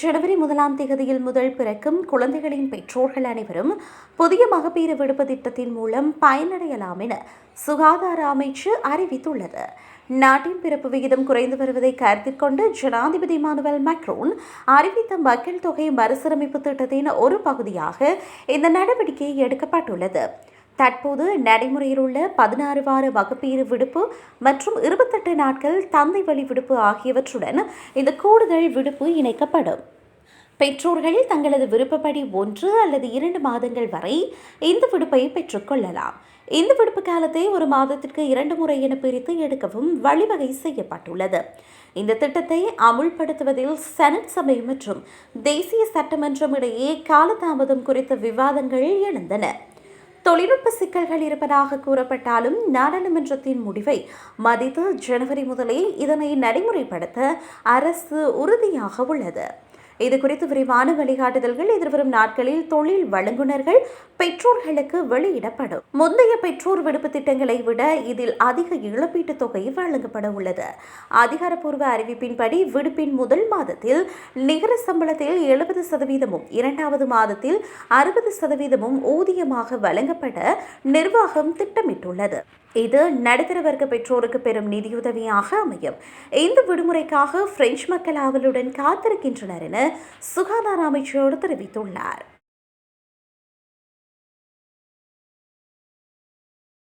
ஜனவரி முதலாம் தேதியில் முதல் பிறக்கும் குழந்தைகளின் பெற்றோர்கள் அனைவரும் புதிய மகப்பேறு விடுப்பு திட்டத்தின் மூலம் பயனடையலாம் என சுகாதார அமைச்சு அறிவித்துள்ளது. நாட்டின் பிறப்பு விகிதம் குறைந்து வருவதை கருத்தில் கொண்டு ஜனாதிபதி மானுவல் மேக்ரோன் அறிவித்த மக்கள் தொகை மறுசீரமைப்பு திட்டத்தின் ஒரு பகுதியாக இந்த நடவடிக்கை எடுக்கப்பட்டுள்ளது. தற்போது நடைமுறையில் உள்ள பதினாறு வார வகுப்பீறு விடுப்பு மற்றும் இருபத்தெட்டு நாட்கள் தந்தை வழி விடுப்பு ஆகியவற்றுடன் இந்த கூடுதல் விடுப்பு இணைக்கப்படும். பெற்றோர்கள் தங்களது விருப்பப்படி ஒன்று அல்லது இரண்டு மாதங்கள் வரை இந்த விடுப்பை பெற்றுக்கொள்ளலாம் இந்த விடுப்பு காலத்தை ஒரு மாதத்திற்கு இரண்டு முறை என பிரித்து எடுக்கவும் வழிவகை செய்யப்பட்டுள்ளது. இந்த திட்டத்தை அமுல்படுத்துவதில் செனட் சபை மற்றும் தேசிய சட்டமன்றம் இடையே காலதாமதம் குறித்த விவாதங்கள் எழுந்தன. தொழில்நுட்ப சிக்கல்கள் இருப்பதாக கூறப்பட்டாலும் நாடாளுமன்றத்தின் முடிவை மதித்து ஜனவரி முதலே இதனை நடைமுறைப்படுத்த அரசு உறுதியாக உள்ளது. இது குறித்து விரிவான வழிகாட்டுதல்கள் எதிர்வரும் நாட்களில் தொழில் வழங்குனர்கள் பெற்றோர்களுக்கு வெளியிடப்படும். முந்தைய பெற்றோர் விடுப்பு திட்டங்களை விட இதில் அதிக இழப்பீட்டுத் தொகை வழங்கப்பட உள்ளது. அதிகாரப்பூர்வ அறிவிப்பின்படி விடுப்பின் முதல் மாதத்தில் நிகர சம்பளத்தில் எழுபது சதவீதமும் இரண்டாவது மாதத்தில் அறுபது சதவீதமும் ஊதியமாக வழங்கப்பட நிர்வாகம் திட்டமிட்டுள்ளது. இது நடுத்தர வர்க்க பெற்றோருக்கு பெரும் நிதியுதவியாக அமையும். இந்த விடுமுறைக்காக பிரெஞ்சு மக்கள் ஆவலுடன் காத்திருக்கின்றனர் என சுகாதார அமைச்சரோடு தெரிவித்துள்ளார்.